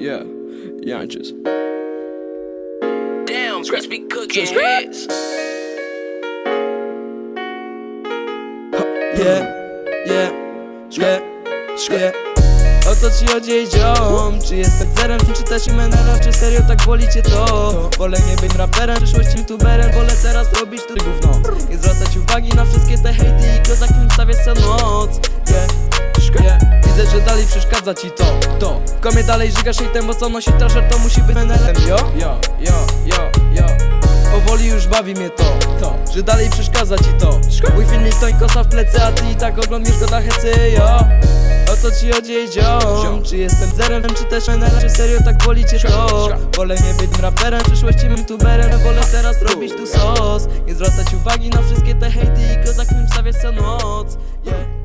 Yeah, Janczys. Damn, crispy Scrap. heads. Yeah, yeah, yeah, yeah O co ci chodzi ziom? Czy jestem zerem, czy też i menelem? Czy serio tak boli cię to? Wolę nie być raperem, w przyszłości youtuberem Wolę teraz robić tu gówno Nie zwracać uwagi na wszystkie te hejty i kozak nim stawiać co dalej przeszkadza ci to, to. W komie dalej żygasz hejtem, bo co nosi trasher to musi być menelem Yo, yo, yo, yo, yo. Powoli już bawi mnie to, to Że dalej przeszkadza ci to. Mój filmik to i kosa w plecy, a ty i tak oglądasz go na hecy, yo. O co ci chodzi, ziom? Czy jestem zerem, czy też menelem? Czy serio tak boli cię to? Wolę nie być raperem, w przyszłości youtuberem Wolę teraz robić tu sos Nie zwracać uwagi na wszystkie te hejty i kozak nim stawiać co noc. Yeah.